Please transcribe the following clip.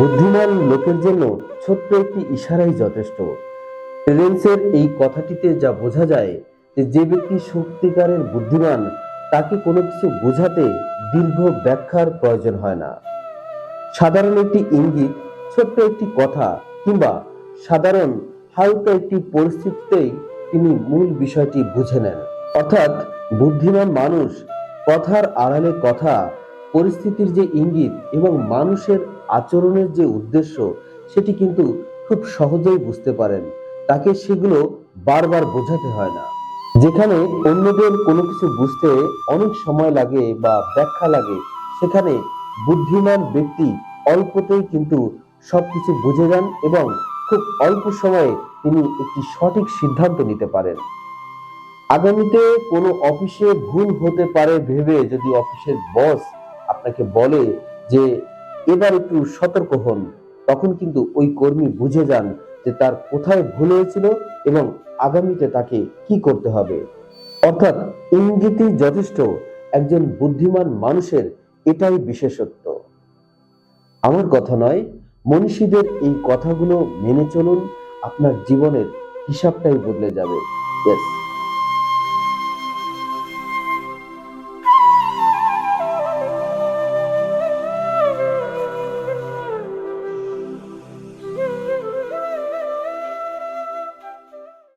বুদ্ধিমান লোকের জন্য ছোট্ট একটি ইশারাই যথেষ্ট। প্রেজেন্সের এই কথাটিতে যা বোঝা যায় যে যে ব্যক্তি সত্যিকারের বুদ্ধিমান, তাকে কোনো কিছু বোঝাতে দীর্ঘ ব্যাখ্যার প্রয়োজন হয় না। সাধারণ একটি ইঙ্গিত, ছোট্ট একটি কথা কিংবা সাধারণ, হালকা একটি পরিস্থিতিতেই তিনি মূল বিষয়টি বুঝে নেন। অর্থাৎ বুদ্ধিমান মানুষ কথার আড়ালে কথা, পরিস্থিতির যে ইঙ্গিত এবং মানুষের আচরণের যে উদ্দেশ্য, সেটি কিন্তু খুব সহজেই বুঝতে পারেন। তাকে সেগুলো বারবার বোঝাতে হয় না। যেখানে অন্যদের কোনো কিছু বুঝতে অনেক সময় লাগে বা ব্যাখ্যা লাগে, সেখানে বুদ্ধিমান ব্যক্তি অল্পতেই কিন্তু সবকিছু বুঝে যান এবং খুব অল্প সময়ে তিনি একটি সঠিক সিদ্ধান্ত নিতে পারেন। আগামীতে কোনো অফিসে ভুল হতে পারে ভেবে যদি অফিসের বস আপনাকে বলে যে এবার একটু সতর্ক হন। তখন কিন্তু ওই কর্মী বুঝে যান যে তার কোথায় ভুল হয়েছিল এবং আগামীতে তাকে কি করতে হবে। অর্থাৎ ইঙ্গিতই যথেষ্ট, একজন বুদ্ধিমান মানুষের এটাই বিশেষত্ব। আমার কথা নয়, মনীষীদের এই কথাগুলো মেনে চলুন, আপনার জীবনের হিসাবটাই বদলে যাবে। ইয়েস